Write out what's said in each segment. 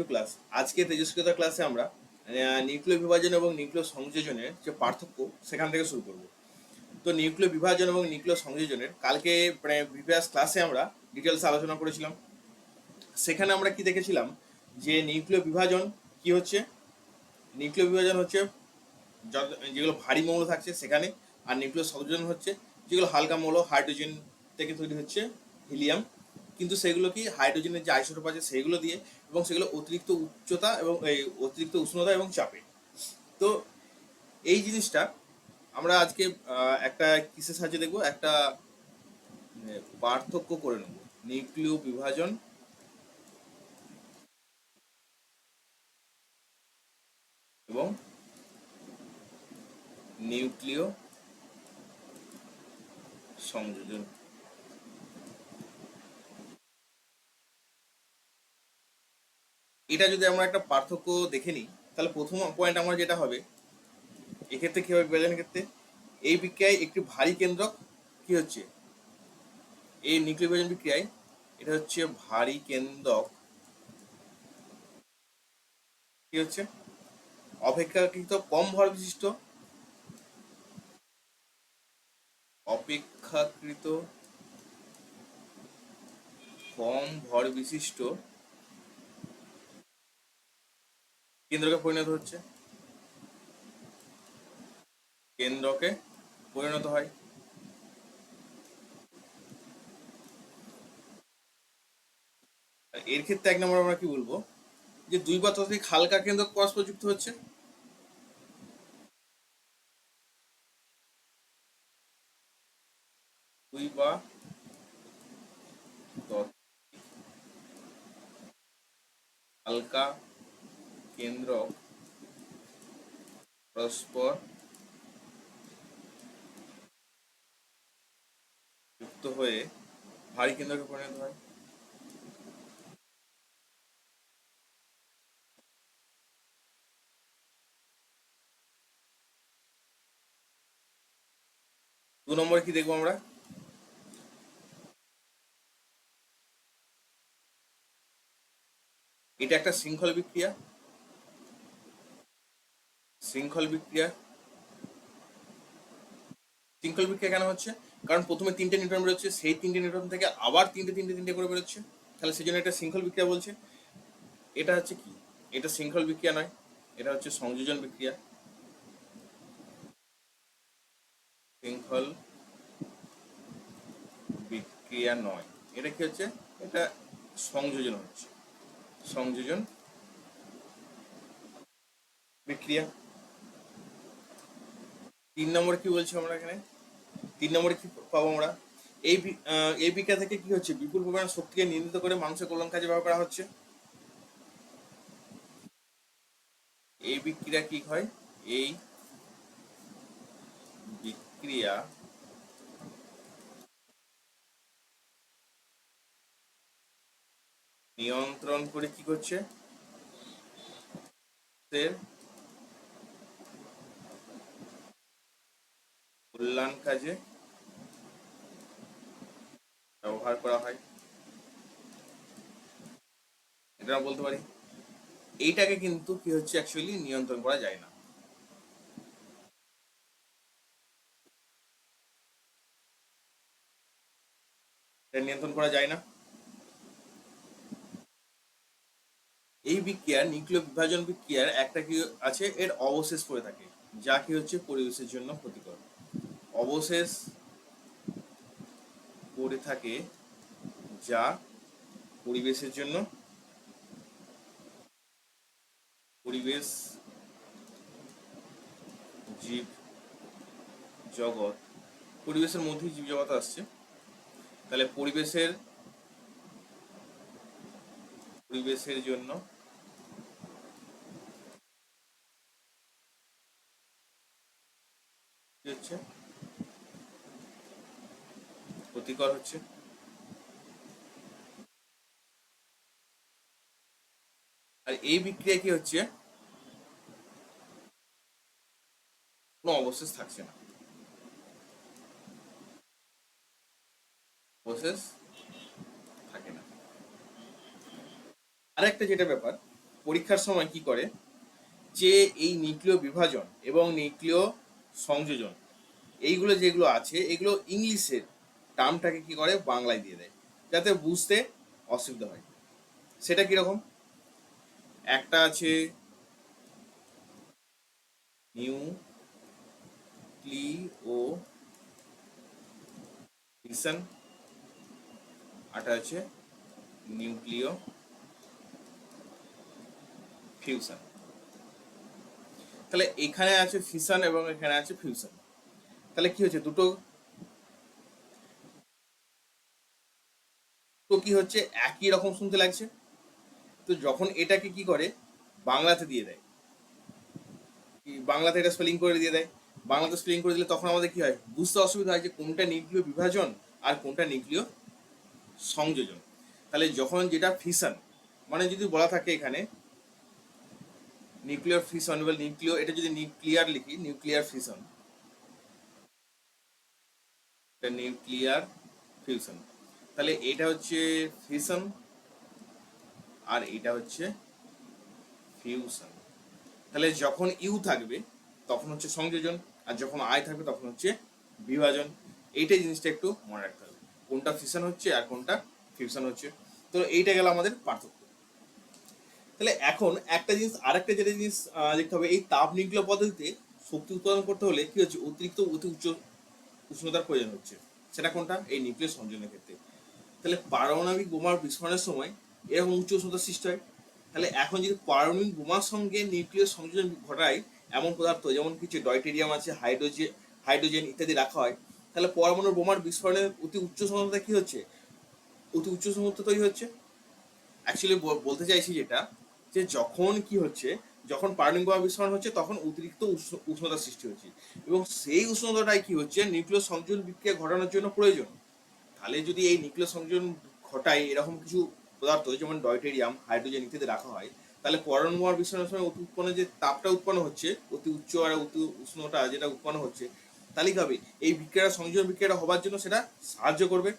Two class. আজকে তেজস্ক্রিয়তা ক্লাসে আমরা নিউক্লিয় বিভাজন এবং নিউক্লিয় সংযোজনের যে পার্থক্য, সেখান থেকে শুরু করব। তো নিউক্লিয় বিভাজন এবং নিউক্লিয় সংযোজনের, কালকে মানে প্রিভিয়াস ক্লাসে আমরা ডিটেলস আলোচনা করেছিলাম। সেখানে আমরা কি দেখেছিলাম? যে নিউক্লিয় বিভাজন কি হচ্ছে? নিউক্লিয় বিভাজন হচ্ছে যেগুলো ভারী মৌল থাকছে সেখানে, আর নিউক্লিয় সংযোজন হচ্ছে যেগুলো হালকা মৌল হাইড্রোজেন থেকে তৈরি হচ্ছে হিলিয়াম। কিন্তু সেগুলো কি হাইড্রোজেনের যে আইসোটোপ আছে সেগুলো দিয়ে এবং সেগুলো অতিরিক্ত উচ্চতা এবং এই অতিরিক্ত উষ্ণতা এবং চাপে। তো এই জিনিসটা আমরা আজকে একটা কিসের সাহায্যে দেখব? একটা মানে, পার্থক্য করে নেব। নিউক্লিয় বিভাজন এবং নিউক্লিয় সংযোজন। এটা যদি আমরা একটা পার্থক্য দেখে নিই, তাহলে প্রথম পয়েন্ট আমার যেটা হবে, এক্ষেত্রে কি হবে বিভাজনের ক্ষেত্রে? এই বিক্রিয়ায় একটি ভারী কেন্দ্রক কি হচ্ছে? এই নিউক্লিয় বিভাজন বিক্রিয়ায় এটা হচ্ছে ভারী কেন্দ্রক কি হচ্ছে? অপেক্ষাকৃত কম ভর বিশিষ্ট, অপেক্ষাকৃত কম ভর বিশিষ্ট কেন্দ্রকে পরিণত হচ্ছে? কেন্দ্রকে পরিণত হয়। এর ক্ষেত্রে এক নম্বর আমরা কি বলব? যে দুই বা ততোধিক হালকা কেন্দ্র পরস্পর যুক্ত হচ্ছে। দুই বা হালকা কেন্দ্র পরস্পর যুক্ত হয়ে ভারী কেন্দ্রকে পরিণত হয়। দু নম্বরে কি দেখব আমরা? এটা একটা শৃঙ্খল বিক্রিয়া। শৃঙ্খল বিক্রিয়া। শৃঙ্খল বিক্রিয়া কেন হচ্ছে? কারণ প্রথমে তিনটে নিউট্রন বেরোচ্ছে, সেই তিনটে নিউট্রন থেকে আবার তিনটে তিনটে তিনটে করে বেরোচ্ছে। তাহলে সেই জন্য এটা শৃঙ্খল বিক্রিয়া বলছে। এটা হচ্ছে কি? এটা শৃঙ্খল বিক্রিয়া নয়, এটা হচ্ছে সংযোজন বিক্রিয়া। শৃঙ্খল বিক্রিয়া নয়। এটা কি হচ্ছে? এটা সংযোজন হচ্ছে। সংযোজন বিক্রিয়া। তিন নম্বরে কি বলছি আমরা এখানে? তিন নম্বরে কি পাবো আমরা? এই এই বিক্রিয়া থেকে কি হচ্ছে? বিপুল পরিমাণ শক্তিকে নির্মিত করে মানুষের কল্যাণ কাজে ব্যবহার করা হচ্ছে। এই বিক্রিয়া কি হয়? এই বিক্রিয়া নিয়ন্ত্রণ করে কি করছে? কল্যাণ কাজে ব্যবহার করা হয়। এটা বলতে পারি। এইটাকে কিন্তু কি হচ্ছে অ্যাকচুয়ালি নিয়ন্ত্রণ করা যায় না। নিয়ন্ত্রণ করা যায় না। এই বিক্রিয়ার, নিউক্লিয় বিভাজন বিক্রিয়ার একটা কি আছে? এর অবশেষ পড়ে থাকে, যা কি হচ্ছে পরিবেশের জন্য ক্ষতিকর। অবশেষ পড়ে থাকে যা পরিবেশের জন্য। পরিবেশ, জীব, জগৎ। পরিবেশের মধ্যেই জীব জগৎ আসছে। তাহলে পরিবেশের পরিবেশের জন্য হচ্ছে? ক্ষতিকর হচ্ছে। আর এই বিক্রিয়া কি হচ্ছে? কোনো অবশেষ থাকছে না। অবশেষ থাকে না। আরেকটা যেটা ব্যাপার, পরীক্ষার সময় কি করে? যে এই নিউক্লিয় বিভাজন এবং নিউক্লিয় সংযোজন, এইগুলো যেগুলো আছে, এগুলো ইংলিশের টার্মটাকে কি করে? বাংলায় দিয়ে দেয়। যাতে বুঝতে অসুবিধা হয়। সেটা কীরকম? একটা আছে নিউ ক্লিও ফিশন আটা আছে নিউক্লিও ফিউশন তাহলে এখানে আছে ফিশন এবং এখানে আছে ফিউশন। তাহলে কি হচ্ছে দুটো তো কি হচ্ছে? একই রকম শুনতে লাগছে। তো যখন এটাকে কি করে? বাংলাতে দিয়ে দেয়। বাংলাতে এটা স্পেলিং করে দিয়ে দেয়। বাংলাতে স্পেলিং করে দিলে তখন আমাদের কি হয়? বুঝতে অসুবিধা হয় যে কোনটা নিউক্লিয় বিভাজন আর কোনটা নিউক্লিয় সংযোজন। তাহলে যখন যেটা ফিশন মানে যদি বলা থাকে এখানে নিউক্লিয়ার ফিশন বা নিউক্লিয় এটা যদি নিউক্লিয়ার লিখি নিউক্লিয়ার ফিশন নিউক্লিয়ার ফিউশন তাহলে এটা হচ্ছে ফিশন আর এটা হচ্ছে ফিউশন তাহলে যখন ইউ থাকবে, তখন হচ্ছে সংযোজন, আর যখন আয় থাকবে, তখন হচ্ছে বিভাজন। এইটাই জিনিসটা একটু মনে রাখতে হবে। কোনটা ফিশন হচ্ছে আর কোনটা ফিউশন হচ্ছে। তো এইটা গেল আমাদের পার্থক্য। তাহলে এখন একটা জিনিস, আরেকটা যেটা জিনিস দেখতে হবে, এই তাপ নিউক্লিয় পদ্ধতিতে শক্তি উৎপাদন করতে হলে কি হচ্ছে? অতিরিক্ত অতি উচ্চ উষ্ণতার প্রয়োজন হচ্ছে। সেটা কোনটা? এই নিউক্লিয় সংযোজনের ক্ষেত্রে। তাহলে পারমাণবিক বোমার বিস্ফোরণের সময় এরকম উচ্চ উষ্ণতার সৃষ্টি হয়। তাহলে এখন যদি পারমাণবিক বোমার সঙ্গে নিউক্লিয়ার সংযোজন ঘটায় এমন পদার্থ, যেমন কিছু ডয়টেরিয়াম আছে হাইড্রোজেন হাইড্রোজেন ইত্যাদি রাখা হয়, তাহলে পরমাণু বোমার বিস্ফোরণের অতি উচ্চ উষ্ণতা কি হচ্ছে? অতি উচ্চ উষ্ণতা তৈরি হচ্ছে। অ্যাকচুয়ালি বলতে চাইছি যেটা, যে যখন কি হচ্ছে, যখন পারমাণবিক বোমা বিস্ফোরণ হচ্ছে, তখন অতিরিক্ত উষ্ণ- উষ্ণতা সৃষ্টি হচ্ছে। এবং সেই উষ্ণতাটাই কি হচ্ছে? নিউক্লিয় সংযোজন বিক্রিয়া ঘটানোর জন্য প্রয়োজন। তাহলে যদি এই নিউক্লিয় সংযোজন ঘটায় এরকম কিছু পদার্থ, যেমন ডয়টেরিয়াম হাইড্রোজেন ইত্যাদি রাখা হয়, তাহলে পরমাণু বিস্ফোরণের সময় অতি উৎপন্ন যে তাপটা উৎপন্ন হচ্ছে, অতি উচ্চ আর অতি উষ্ণতা যেটা উৎপন্ন হচ্ছে, তাহলে হবে? এই বিক্রিয়াটা সংযোজন বিক্রিয়াটা হবার জন্য সেটা সাহায্য করবে।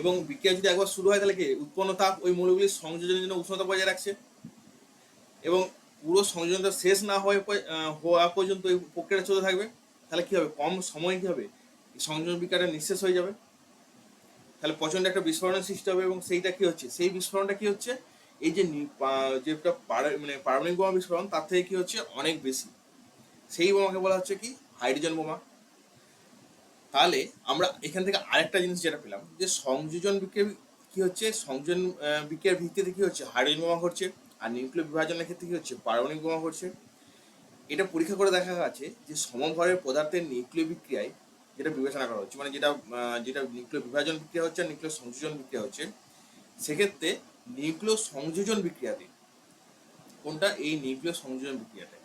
এবং বিক্রিয়া যদি একবার শুরু হয়, তাহলে কি? উৎপন্ন তাপ ওই মৌলগুলির সংযোজনের জন্য উষ্ণতা বজায় রাখছে। এবং পুরো সংযোজনটা শেষ না হয়ে হওয়া পর্যন্ত এই প্রক্রিয়াটা চলতে থাকবে। তাহলে কি হবে? কম সময় কি হবে? সংযোজন বিক্রিয়াটা নিঃশেষ হয়ে যাবে। তাহলে প্রচণ্ড একটা বিস্ফোরণের সৃষ্টি হবে এবং সেইটা কি হচ্ছে? সেই বিস্ফোরণটা কি হচ্ছে? এই যে যেটা মানে পারমাণবিক বোমা বিস্ফোরণ, তার থেকে কি হচ্ছে? অনেক বেশি। সেই বোমাকে বলা হচ্ছে কি? হাইড্রোজেন বোমা। তাহলে আমরা এখান থেকে আরেকটা জিনিস যেটা পেলাম, যে সংযোজন বিক্রিয়া কি হচ্ছে? সংযোজন বিক্রিয়ার ভিত্তিতে কি হচ্ছে? হাইড্রোজেন বোমা ঘটছে। আর নিউক্লিয় বিভাজনের ক্ষেত্রে কি হচ্ছে? পারমাণবিক বোমা ঘটছে। এটা পরীক্ষা করে দেখা গেছে যে সমভরের পদার্থের নিউক্লিয় বিক্রিয়ায় যেটা বিবেচনা করা হচ্ছে মানে যেটা যেটা নিউক্লিয় বিভাজন বিক্রিয়া হচ্ছে নিউক্লিয় সংযোজন বিক্রিয়া হচ্ছে, সেক্ষেত্রে নিউক্লিয় সংযোজন বিক্রিয়াতে কোনটা? এই নিউক্লিয় সংযোজন বিক্রিয়াটা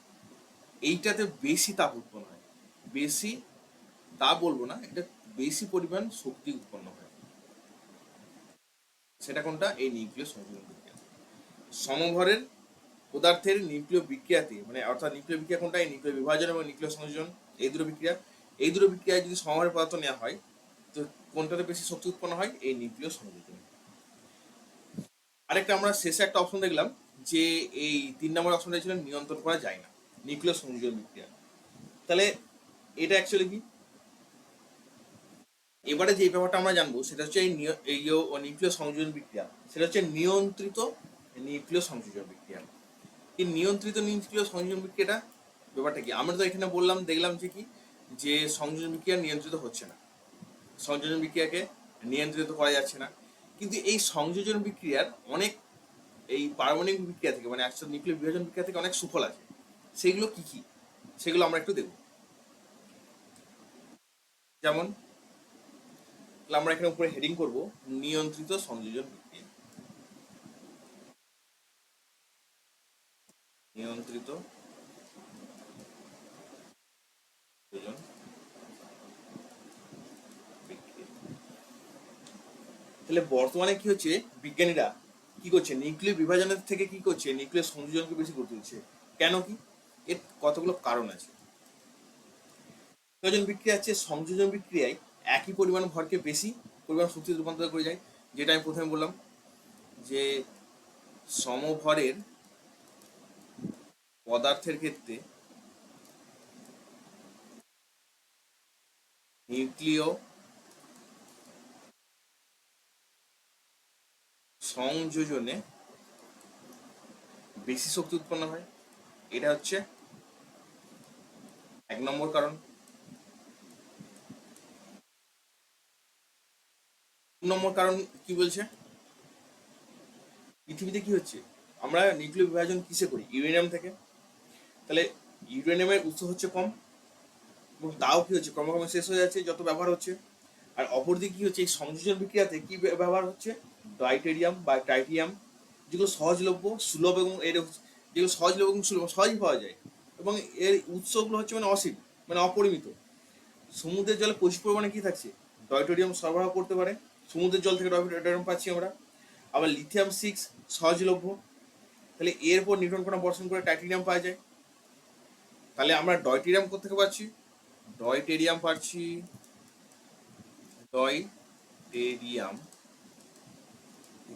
এইটাতে বেশি তাপ উৎপন্ন হয়। বেশি তা বলব না, এটা বেশি পরিমাণ শক্তি উৎপন্ন হয়। সেটা কোনটা? এই নিউক্লিয় সংযোজন বিক্রিয়া। সমভরের পদার্থের নিউক্লিয় বিক্রিয়াতে মানে অর্থাৎ নিউক্লিয় বিক্রিয়া কোনটা? এই নিউক্লিয় বিভাজন এবং নিউক্লিয় সংযোজন, এই দুটো বিক্রিয়া। এই দুটো বিক্রিয়ায় যদি সমভরের পদার্থ নেওয়া হয়, তো কোনটাতে বেশি শক্তি উৎপন্ন হয়? এই নিউক্লিয় সংযোজন আরেকটা আমরা শেষে একটা অপশন দেখলাম যে এই তিন নম্বর অপশনটা ছিল নিয়ন্ত্রণ করা যায় না, নিউক্লিয় সংযোজন বিক্রিয়া। তাহলে এটা অ্যাকচুয়ালি কি? এবারে যে ব্যাপারটা আমরা জানব, সেটা হচ্ছে এই নিউক্লিয় সংযোজন বিক্রিয়া, সেটা হচ্ছে নিয়ন্ত্রিত নিউক্লিয় সংযোজন বিক্রিয়া। এই নিয়ন্ত্রিত নিউক্লিয় সংযোজন বিক্রিয়াটা ব্যাপারটা কি? আমরা তো এখানে বললাম, দেখলাম যে কি যে সংযোজন বিক্রিয়া নিয়ন্ত্রিত হচ্ছে না। সংযোজন বিক্রিয়াকে নিয়ন্ত্রিত করা যাচ্ছে না। কিন্তু এই সংযোজন বিক্রিয়ার অনেক এই পারমাণবিক বিক্রিয়া থেকে মানে একসাথে নিউক্লিয় বিভাজন বিক্রিয়া থেকে অনেক সুফল আছে। সেগুলো কি কি? সেগুলো আমরা একটু দেখব। যেমন আমরা এখানে উপরে হেডিং করব, নিয়ন্ত্রিত সংযোজন বিক্রিয়া। নিয়ন্ত্রিত সংযোজন বিক্রিয়া। তাহলে বর্তমানে কি হচ্ছে? বিজ্ঞানীরা কি করছে? নিউক্লিয় বিভাজনের থেকে কি করছে? নিউক্লিয় সংযোজনকে বেশি গুরুত্ব দিচ্ছে। কেন কি? এর কতগুলো কারণ আছে। সংযোজন বিক্রিয়া হচ্ছে সংযোজন বিক্রিয়ায় একই পরিমাণ ভরকে বেশি পরিমাণ শক্তি রূপান্তর করে যায়। যেটা আমি প্রথমে বললাম যে সমভরের পদার্থের ক্ষেত্রে নিউক্লিয় সংযোজনে বেশি শক্তি উৎপন্ন হয়। এটা হচ্ছে এক নম্বর কারণ। নম্বর কারণ কি বলছে? পৃথিবীতে কি হচ্ছে? আমরা নিউক্লিয় বিভাজন কিসে করি? ইউরেনিয়াম থেকে। তাহলে ইউরেনিয়ামের উৎস হচ্ছে কম এবং তাও কি হচ্ছে? ক্রমে ক্রমে শেষ হয়ে যাচ্ছে, যত ব্যবহার হচ্ছে। আর অপরদিকে কি হচ্ছে, এই সংযোজন বিক্রিয়াতে কি ব্যবহার হচ্ছে? ডাইটেরিয়াম বা টাইটিয়াম যেগুলো সহজলভ্য, সুলভ এবং এর যেগুলো সহজলভ্য এবং সুলভ, সহজই পাওয়া যায়। এবং এর উৎসগুলো হচ্ছে মানে অসীম মানে অপরিমিত। সমুদ্রের জলে প্রচুর পরিমাণে কি থাকছে? ডয়টোরিয়াম সরবরাহ করতে পারে। সমুদ্রের জল থেকে ডয়টোরিয়াম পাচ্ছি আমরা। আবার লিথিয়াম সিক্স সহজলভ্য। তাহলে এরপর নিউট্রন কণা বর্ষণ করে টাইটেরিয়াম পাওয়া যায়। তাহলে আমরা ডয়টেরিয়াম কোথেকে পাচ্ছি? ডয়টেরিয়াম পাচ্ছি ডয়টেরিয়াম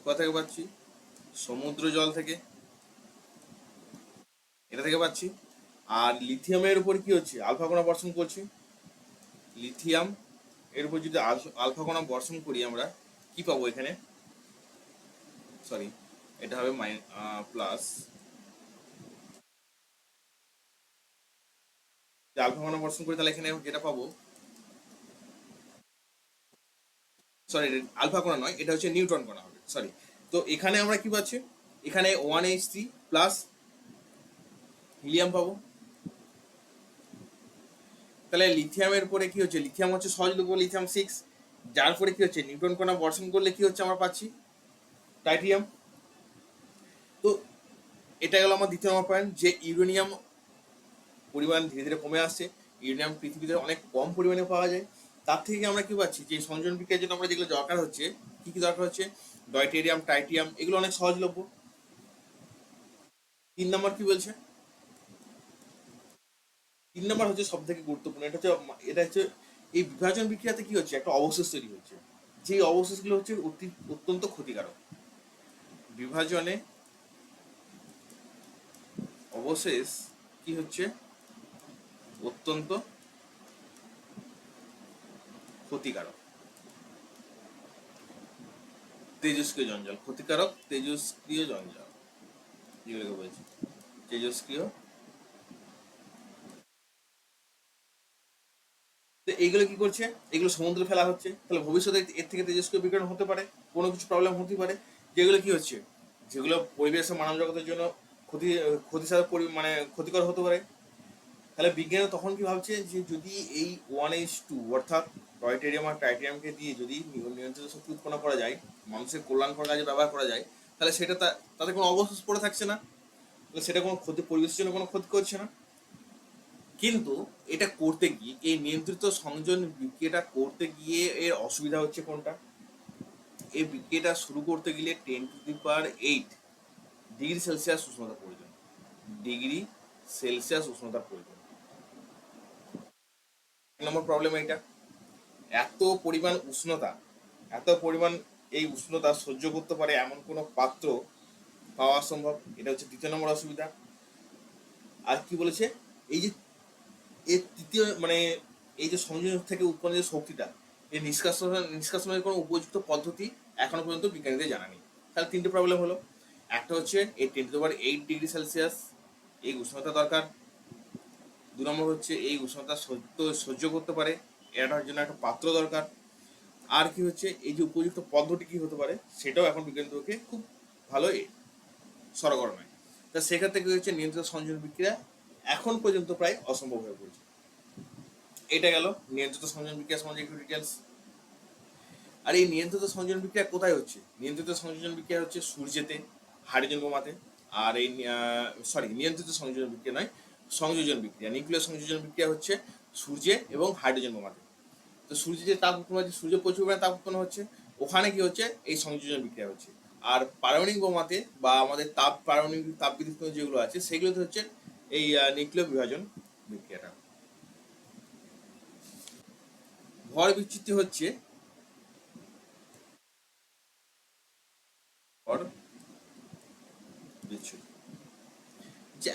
কোথা থেকে পাচ্ছি? সমুদ্র জল থেকে। এটা থেকে পাচ্ছি। আর লিথিয়ামের উপর কি হচ্ছে? আলফা কণা বর্ষণ করছি। লিথিয়াম এর উপর যদি আলফা- কণা বর্ষণ করি আমরা, কি পাবো এখানে? সরি এটা হবে মাইন প্লাস আলফা কণা বর্ষণ করি তাহলে এখানে যেটা পাবো? সরি আলফা কণা নয়, এটা হচ্ছে নিউট্রন কণা হবে সরি তো এখানে আমরা কি পাচ্ছি? এখানে one H three plus helium পাবো। তাহলে লিথিয়ামের পরে কি হচ্ছে? লিথিয়াম হচ্ছে সহজলভ্য লিথিয়াম সিক্স যার পরে কি হচ্ছে? নিউট্রন কণা বর্ষণ করলে কি হচ্ছে আমরা পাচ্ছি? টাইটিয়াম তো এটা গেল আমার দ্বিতীয় নম্বর পয়েন্ট যে ইউরেনিয়াম পরিমাণ ধীরে ধীরে কমে আসছে। ইউরেনিয়াম পৃথিবীতে অনেক কম পরিমাণে পাওয়া যায়। তার থেকে আমরা কি পাচ্ছি? যে সংযোজন বিক্রিয়ার জন্য আমরা যেগুলো দরকার হচ্ছে, কি কি দরকার হচ্ছে? ডয়টেরিয়াম টাইটিয়াম এগুলো অনেক সহজলভ্য। তিন নম্বর কি বলছে? তিন নম্বর হচ্ছে সব থেকে গুরুত্বপূর্ণ। এটা হচ্ছে এটা হচ্ছে এই বিভাজন বিক্রিয়াতে কি হচ্ছে? একটা অবশেষ তৈরি হচ্ছে। যে অবশেষগুলো হচ্ছে অতি অত্যন্ত ক্ষতিকারক। বিভাজনে অবশেষ কি হচ্ছে? অত্যন্ত ক্ষতিকারক। তেজস্ক্রিয় জঞ্জাল, ক্ষতিকারক তেজস্ক্রিয় জঞ্জাল। যেগুলোকে বলছি। তেজস্ক্রিয়। এইগুলো কি করছে? এগুলো সমুদ্রে ফেলা হচ্ছে। তাহলে ভবিষ্যতে এর থেকে তেজস্ক্রিয় বিকিরণ হতে পারে, কোনো কিছু প্রবলেম হতে পারে। যেগুলো কি হচ্ছে? যেগুলো পরিবেশ মানব জগতের জন্য ক্ষতি, ক্ষতিসাধক মানে ক্ষতিকর হতে পারে। তাহলে বিজ্ঞানী তখন কি ভাবছে? যে যদি এই ওয়ান এইচ টু অর্থাৎ টয়টেরিয়াম আর টাইটেরিয়ামকে দিয়ে যদি নিয়ন্ত্রিত শক্তি উৎপন্ন করা যায়, মানুষের কল্যাণকর কাজে ব্যবহার করা যায়, তাহলে সেটা তাতে কোনো অবশেষ পড়ে থাকছে না। তাহলে সেটা কোনো ক্ষতি, পরিবেশের জন্য কোনো ক্ষতি করছে না। কিন্তু এটা করতে গিয়ে, এই নিয়ন্ত্রিত সংযোজন বিক্রিয়াটা করতে গিয়ে এর অসুবিধা হচ্ছে কোনটা? এই বিক্রিয়াটা শুরু করতে গেলে ten to the power eight degree Celsius উষ্ণতা প্রয়োজন। ডিগ্রি সেলসিয়াস উষ্ণতার প্রয়োজন। নম্বর প্রবলেম এটা এত পরিমাণ উষ্ণতা, এত পরিমাণ এই উষ্ণতা সহ্য করতে পারে এমন কোনো পাত্র পাওয়া সম্ভব? এটা হচ্ছে দ্বিতীয় নম্বর অসুবিধা। আর কি বলেছে? এই যে, এর তৃতীয় মানে এই যে সংযোজন থেকে উৎপন্ন যে শক্তিটা এই নিষ্কাশন, নিষ্কাশনের কোনো উপযুক্ত পদ্ধতি এখনও পর্যন্ত বিজ্ঞানীদের জানা নেই। তাহলে তিনটে প্রবলেম হলো। একটা হচ্ছে এই ten to eight degree Celsius এই উষ্ণতা দরকার। দু নম্বর হচ্ছে এই উষ্ণতা সহ্য সহ্য করতে পারে। এটার জন্য একটা পাত্র দরকার। আর কি হচ্ছে, এই যে উপযুক্ত পদ্ধতি কি হতে পারে, সেটাও এখন বিজ্ঞানীদেরকে খুব ভালো সরগর নয় তা সেক্ষেত্রে কি হচ্ছে নিয়ন্ত্রিত সংযোজন বিক্রিয়া এখন পর্যন্ত প্রায় অসম্ভব হয়ে পড়েছে। এটা গেল নিয়ন্ত্রিত সংযোজন বিক্রিয়া সম্বন্ধে একটু ডিটেলস আর এই নিয়ন্ত্রিত সংযোজন বিক্রিয়া কোথায় হচ্ছে? নিয়ন্ত্রিত সংযোজন বিক্রিয়া হচ্ছে সূর্যেতে, হাইড্রোজেন বোমাতে। আর এই সরি নিয়ন্ত্রিত সংযোজন বিক্রিয়া নয়, সংযোজন বিক্রিয়া। নিউক্লিয়ার সংযোজন বিক্রিয়া হচ্ছে সূর্যে এবং হাইড্রোজেন বোমাতে। তো সূর্যে যে তাপ উৎপন্ন হচ্ছে, সূর্য প্রচুর পরিমাণে তাপ উৎপন্ন হচ্ছে, ওখানে কি হচ্ছে? এই সংযোজন বিক্রিয়া হচ্ছে। আর পারমাণবিক বোমাতে বা আমাদের তাপ, পারমাণবিক তাপ বিদ্যুৎ যেগুলো আছে, সেগুলোতে হচ্ছে এই নিউক্লিয় বিভাজন বিক্রিয়াটা। ভর বিচ্যুতি হচ্ছে। ভর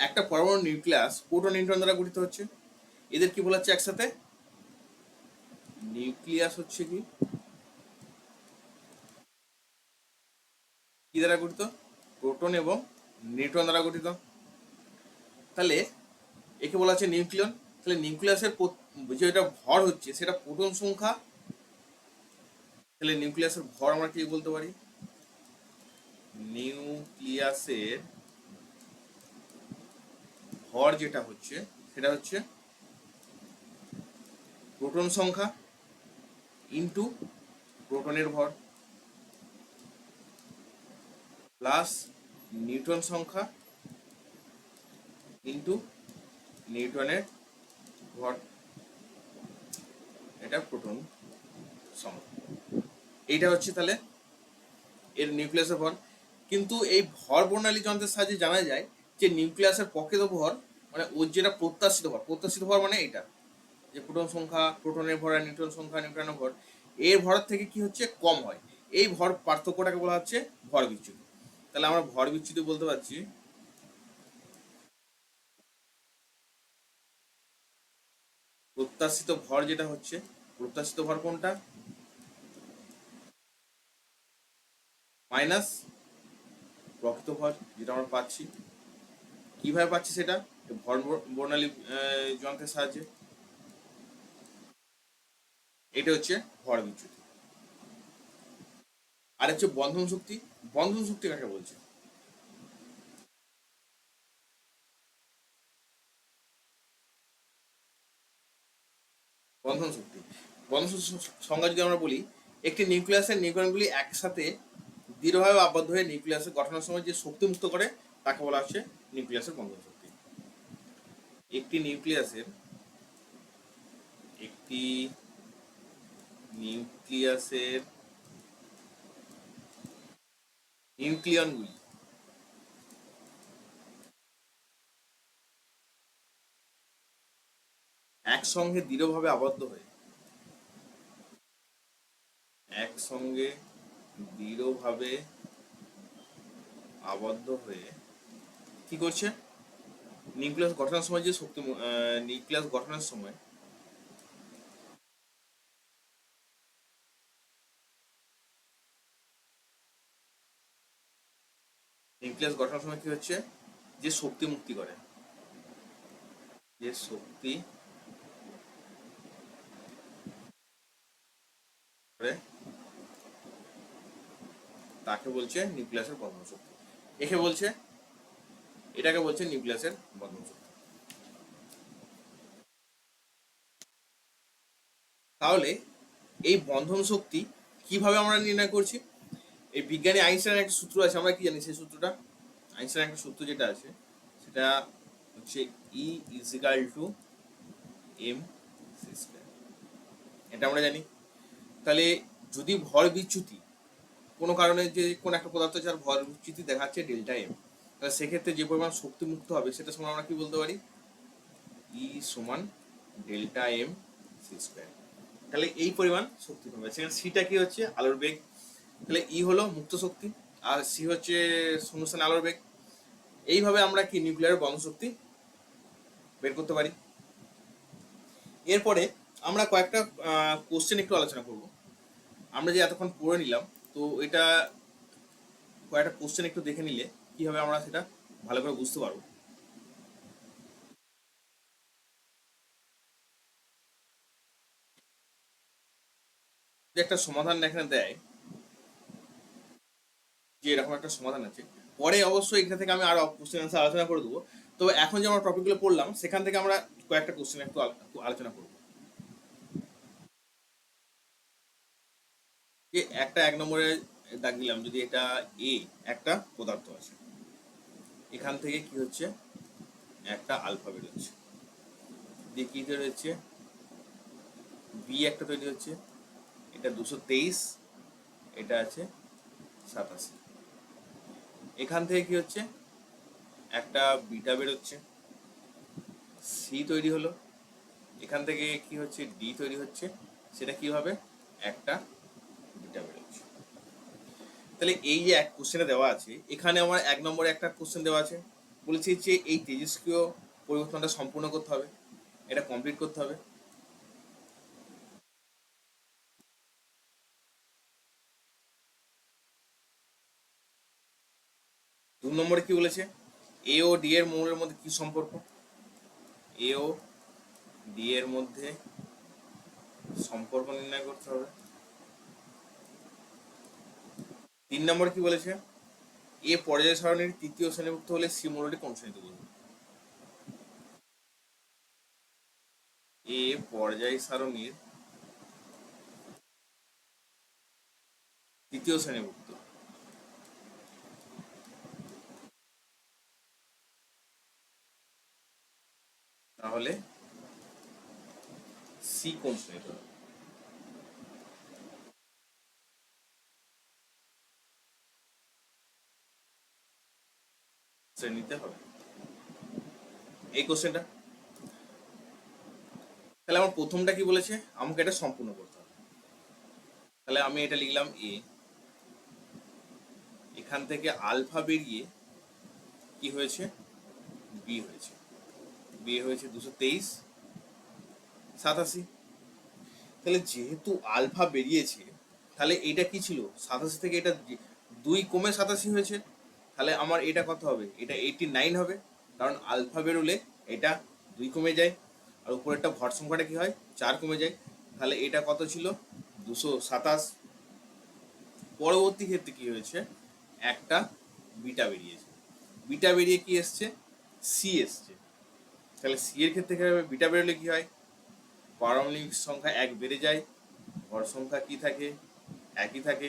একটা পরমাণু নিউক্লিয়াস প্রোটন নিউট্রন দ্বারা গঠিত হচ্ছে। এদের কি বলা হচ্ছে একসাথে? নিউক্লিয়াস হচ্ছে কি? কি দ্বারা গঠিত? প্রোটন এবং নিউট্রন দ্বারা গঠিত। তাহলে একে বলা হচ্ছে নিউক্লিয়ন। তাহলে নিউক্লিয়াসের যেটা ভর হচ্ছে, সেটা প্রোটন সংখ্যা। তাহলে নিউক্লিয়াসের ভর আমরা কি বলতে পারি? নিউক্লিয়াসের ভর যেটা হচ্ছে, সেটা হচ্ছে প্রোটন সংখ্যা। ইনটু প্রোটনের ভর প্লাস নিউট্রন সংখ্যা ইনটু নিউটনের ভর। এটা প্রোটন সংখ্যা। এইটা হচ্ছে তাহলে এর নিউক্লিয়াসের ভর। কিন্তু এই ভর বর্ণালী যন্ত্রের সাহায্যে জানা যায় যে নিউক্লিয়াসের প্রকৃত ভর মানে ওর যেটা প্রত্যাশিত ভর প্রত্যাশিত ভর মানে এটা যে প্রোটন সংখ্যা, প্রোটনের ভর আর নিউট্রন সংখ্যা নিউট্রনের ভর, এর ভরের থেকে কি হচ্ছে? কম হয়। এই ভর পার্থক্যটাকে বলা হচ্ছে ভর বিচ্যুতি। তাহলে আমরা ভর বিচ্যুতি বলতে পারছি। প্রত্যাশিত ভর যেটা হচ্ছে, প্রত্যাশিত ভর কোনটা? মাইনাস প্রকৃত ভর যেটা আমরা পাচ্ছি। কীভাবে পাচ্ছি সেটা? ভর বর্ণালী যন্ত্রের সাহায্যে। এটা হচ্ছে ভর বিচ্যুতি। আর হচ্ছে বন্ধন শক্তি বন্ধন শক্তি কাকে বলছে? বন্ধন শক্তি। বন্ধন সংজ্ঞা যদি আমরা বলি, একটি নিউক্লিয়াসের নিউক্লিয়নগুলি একসাথে দৃঢ়ভাবে আবদ্ধ হয়ে নিউক্লিয়াসের গঠনের সময় যে শক্তি মুক্ত করে, তাকে বলা হচ্ছে নিউক্লিয়াসের বন্ধন শক্তি। একটি নিউক্লিয়াসের একটি নিউক্লিয়াসের নিউক্লিয়নগুলি। একসঙ্গে দৃঢ়ভাবে আবদ্ধ হয়ে। একসঙ্গে দৃঢ়ভাবে আবদ্ধ হয়ে কি করছে? নিউক্লিয়াস গঠনের সময় যে শক্তি নিউক্লিয়াস গঠনের সময় নিউক্লিয়াস গঠনের সময় কি হচ্ছে? যে শক্তি মুক্তি করে। যে শক্তি তাকে বলছে নিউক্লিয়াসের বন্ধন শক্তি একে বলছে, এটাকে বলছে নিউক্লিয়াসের বন্ধন শক্তি তাহলে এই বন্ধন শক্তি কীভাবে আমরা নির্ণয় করছি? এই বিজ্ঞানী আইনস্টাইনের একটা সূত্র আছে, আমরা কি জানি সেই সূত্রটা? আইনস্টাইনের একটা সূত্র যেটা আছে, সেটা হচ্ছে E equal to M C এটা আমরা জানি। তাহলে যদি ভর বিচ্যুতি, কোনো কারণে যে কোনো একটা পদার্থ যার ভর বিচ্যুতি দেখাচ্ছে ডেল্টা এম তাহলে সেক্ষেত্রে যে পরিমাণ শক্তি মুক্ত হবে সেটা সমান আমরা কি বলতে পারি? ই সমান ডেল্টা এম সি স্কয়ার তাহলে এই পরিমাণ শক্তি পাবে। সেখানে সিটা কি হচ্ছে? আলোর বেগ। তাহলে ই হলো মুক্ত শক্তি, আর সি হচ্ছে শূন্যস্থানে আলোর বেগ। এইভাবে আমরা কি নিউক্লিয়ার বন্ধ শক্তি বের করতে পারি? এরপরে আমরা কয়েকটা কোশ্চেন একটু আলোচনা করব। আমরা যে এতক্ষণ পড়ে নিলাম, তো এটা কয়েকটা কোশ্চেন একটু দেখে নিলে কীভাবে আমরা সেটা ভালো করে বুঝতে পারব? একটা সমাধান এখানে দেয়, যে এরকম একটা সমাধান আছে পরে অবশ্যই এখান থেকে আমি আরও কোশ্চেন আনসার আলোচনা করে দেবো। তবে এখন যে আমরা টপিকগুলো পড়লাম, সেখান থেকে আমরা কয়েকটা কোশ্চেন একটু আলোচনা করব। যে একটা এক নম্বরে দাগ দিলাম, যদি এটা এ একটা পদার্থ আছে। এখান থেকে কি হচ্ছে? একটা আলফা বেরোচ্ছে দিয়ে কি তৈরি হচ্ছে? বি একটা তৈরি হচ্ছে। এটা দুশো তেইশ, এটা আছে সাতাশি। এখান থেকে কি হচ্ছে? একটা বিটা বেরোচ্ছে। সি তৈরি হলো। এখান থেকে কি হচ্ছে? ডি তৈরি হচ্ছে। সেটা কি হবে? একটা বিটা বেরোচ্ছে। তাহলে এই যে এক কোশ্চেনে দেওয়া আছে, এখানে আমার এক নম্বরে একটা কোশ্চেন দেওয়া আছে। বলেছি যে এই তেজস্ক্রিয় পরিবর্তনটা সম্পূর্ণ করতে হবে। এটা কমপ্লিট করতে হবে। নম্বরে কি বলেছে? এ ও ডি এর মৌলের মধ্যে কি সম্পর্ক? এ ও ডি এর মধ্যে সম্পর্ক নির্ণয় করতে হবে। তিন নম্বর কি বলেছে? এ পর্যায় সারণীর তৃতীয় শ্রেণীভুক্ত হলে সি মৌলটি কোন শ্রেণীতে বলবে? এ পর্যায় সারণীর তৃতীয় শ্রেণীভুক্ত। তাহলে সি কোন শ্রেণীতে হবে? এই কোশ্চেনটা তাহলে আমার প্রথমটা কি বলেছে? আমাকে এটা সম্পূর্ণ করতে হবে। তাহলে আমি এটা লিখলাম এ এখান থেকে আলফা বেরিয়ে কি হয়েছে? বি হয়েছে। বি হয়েছে দুশো তেইশ, সাতাশি। তাহলে যেহেতু আলফা বেরিয়েছে, তাহলে এটা কি ছিল? সাতাশি থেকে এটা দুই কমে সাতাশি হয়েছে, তাহলে আমার এটা কত হবে? এটা এইটি নাইন হবে, কারণ আলফা বেরোলে এটা দুই কমে যায়, আর উপরেরটা ভর সংখ্যাটা কি হয়? চার কমে যায়। তাহলে এটা কত ছিল? দুশো সাতাশ। পরবর্তী ক্ষেত্রে কি হয়েছে? একটা বিটা বেরিয়েছে। বিটা বেরিয়ে কি এসছে? সি এসছে। তাহলে সি এর ক্ষেত্রে কি হবে বিটা বেরোলে কি হয়? পারমাণবিক সংখ্যা এক বেড়ে যায় ভর সংখ্যা কি থাকে? একই থাকে।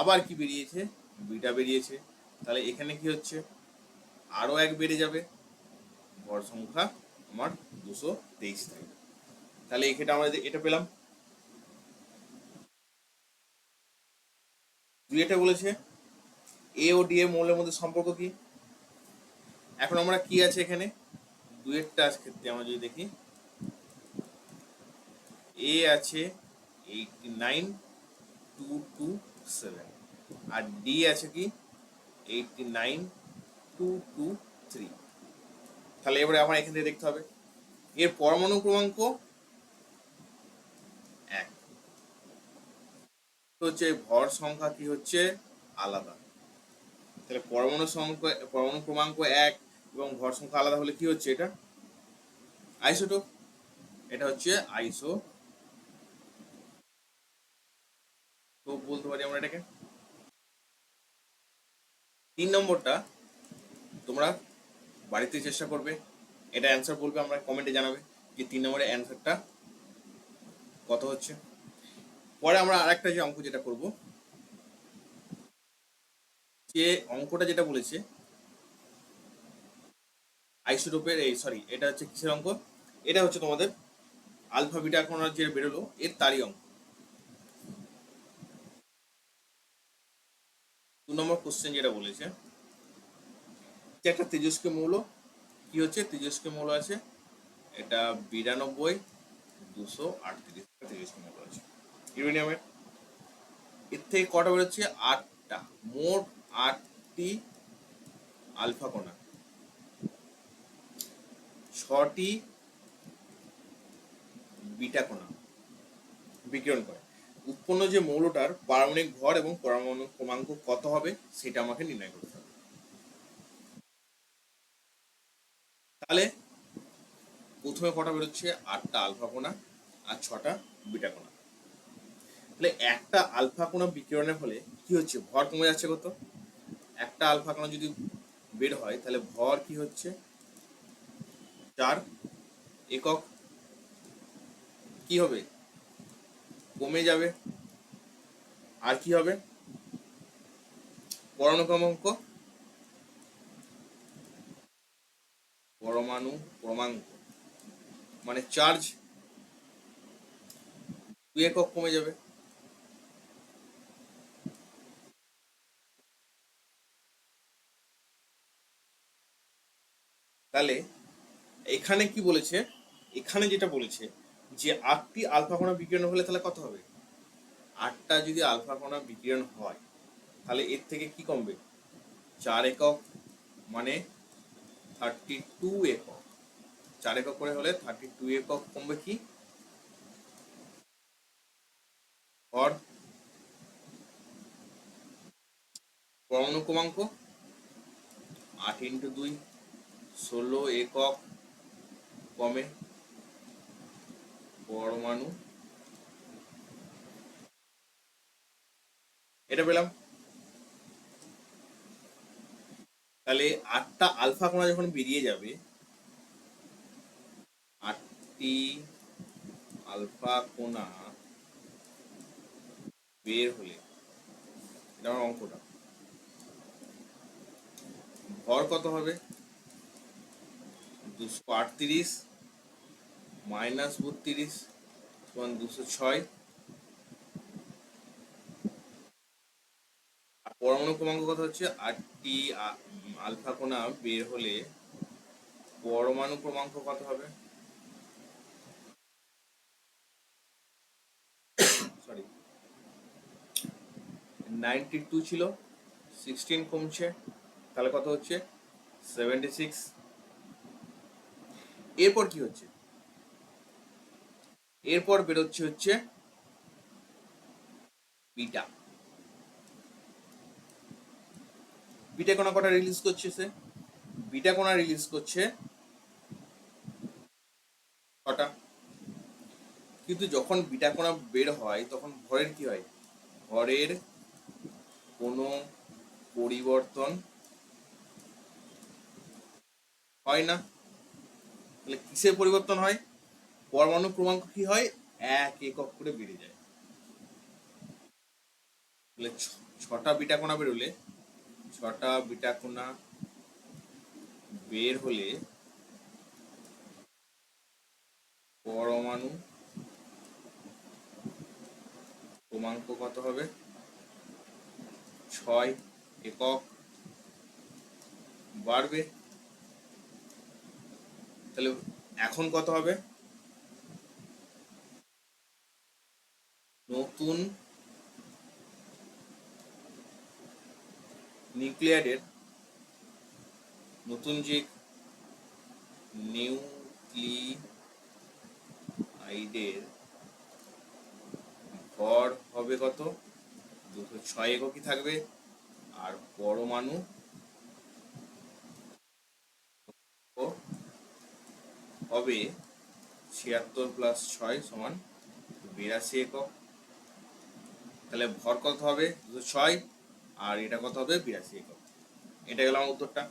আবার কি বেরিয়েছে? বিটা বেরিয়েছে। তাহলে এখানে কি হচ্ছে? আরও এক বেড়ে যাবে। ভর সংখ্যা আমার দুশো তেইশ থাকবে তাহলে এখানে আমরা এটা পেলাম। দুই এটা বলেছে। এ ও ডি এর মৌলের মধ্যে সম্পর্ক কি? এখন আমরা কি আছে এখানে? দুয়েরটা ক্ষেত্রে আমরা যদি দেখি এ আছে eighty nine two two seven আর ডি আছে কি eighty nine two two three তাহলে এবারে আমার এখান থেকে দেখতে হবে। এর পরমাণু ক্রমাঙ্ক এক। হচ্ছে? ভর সংখ্যা কি হচ্ছে? আলাদা। তাহলে পরমাণু সংখ্যা, পরমাণু ক্রমাঙ্ক এক এবং ভর সংখ্যা আলাদা হলে কি হচ্ছে এটা? আইসোটোপ এটা হচ্ছে আইসো তো বলতে পারি আমরা এটাকে। তিন নম্বরটা তোমরা বাড়িতে চেষ্টা করবে, এটা অ্যান্সার বলবে, আমরা কমেন্টে জানাবে যে তিন নম্বরের অ্যান্সারটা কত হচ্ছে। পরে আমরা আরেকটা যে অঙ্ক যেটা করব, যে অঙ্কটা যেটা বলেছে আইসোটোপের এই সরি এটা হচ্ছে কিসের অঙ্ক? এটা হচ্ছে তোমাদের আলফা, বিটা এখন যে বেরোলো, এর তারই অঙ্ক। দু নম্বর কোশ্চেন যেটা বলেছে, যে একটা তেজস্ক্রিয় মৌল, কি হচ্ছে? তেজস্ক্রিয় মৌল আছে, এটা বিরানব্বই, দুশো আটত্রিশ তেজস্ক্রিয় মৌল আছে। ইউরেনিয়ামের। এর থেকে কটা বেরোচ্ছে? আটটা। মোট আটটি আলফা কণা। ছটি বিটা কণা বিকিরণ করে। উৎপন্ন যে মৌলটার পারমাণবিক ভর এবং পরমাণু ক্রমাঙ্ক কত হবে সেটা আমাকে নির্ণয় করতে হবে। তাহলে প্রথমে কটা বেরোচ্ছে? আটটা আলফা কোণা আর ছটা বিটা কোণা। তাহলে একটা আলফা কোণা বিকিরণের ফলে কি হচ্ছে? ভর কমে যাচ্ছে কত? একটা আলফা কোণা যদি বের হয়, তাহলে ভর কি হচ্ছে? চার একক কি হবে? কমে যাবে। আর কি হবে? পরমাণু ক্রমাঙ্ক। পরমাণু ক্রমাঙ্ক। মানে চার্জ দুই একক কমে যাবে। তাহলে এখানে কি বলেছে? এখানে যেটা বলেছে যে আটটি আলফা কণা বিকিরণ হলে তাহলে কত হবে? আটটা যদি আলফা কণা বিকিরণ হয়, তাহলে এর থেকে কি কমবে? চার একক মানে থার্টি টু একক। চার একক করে হলে থার্টি টু একক কমবে কি? পরমাণু ক্রমাঙ্ক আট ইন্টু দুই ষোলো একক কমে? পরমাণু এটা পেলাম। তাহলে আটটা আলফা কণা যখন বেরিয়ে যাবে, আটটি আলফা কোণা বের হলে, এটা আমার অঙ্কটা। ভর কত হবে? দুশো আটত্রিশ। মাইনাস বত্রিশ সমান দুশো ছয়। পরমাণু ক্রমাঙ্ক কত হচ্ছে? আটটি আলফা কোণা বের হলে পরমাণু ক্রমাঙ্ক কত হবে? সরি নাইনটি টু ছিল সিক্সটিন কমছে, তাহলে কত হচ্ছে? সেভেন্টি সিক্স এরপর কি হচ্ছে? এরপর বেরোচ্ছে হচ্ছে বিটা। বিটা কোনা কটা রিলিজ করছে সে? বিটা কোনা রিলিজ করছে? কটা? কিন্তু যখন বিটা কোনা বের হয়, তখন ভরের কি হয়? ভরের কোনো পরিবর্তন হয় না। তাহলে কিসের পরিবর্তন হয়? পরমাণু ক্রমাঙ্ক কি হয়? এক একক করে বেড়ে যায়। ছটা বিটা কোণা বেরোলে, ছটা বিটা কোণা বের হলে পরমাণু ক্রমাঙ্ক কত হবে? ছয় একক বাড়বে। তাহলে এখন কত হবে? নতুন নিউক্লিয়ারের নতুন যে নিউক্লিয়াইডের ভর হবে কত? দুশো ছয় এককই থাকবে? আর পরমাণু হবে ছিয়াত্তর প্লাস ছয় সমান বিরাশি একক। তাহলে ভর কত হবে? দুশো ছয়, আর এটা কত হবে? বিরাশি একক। এটা গেল আমার উত্তরটা।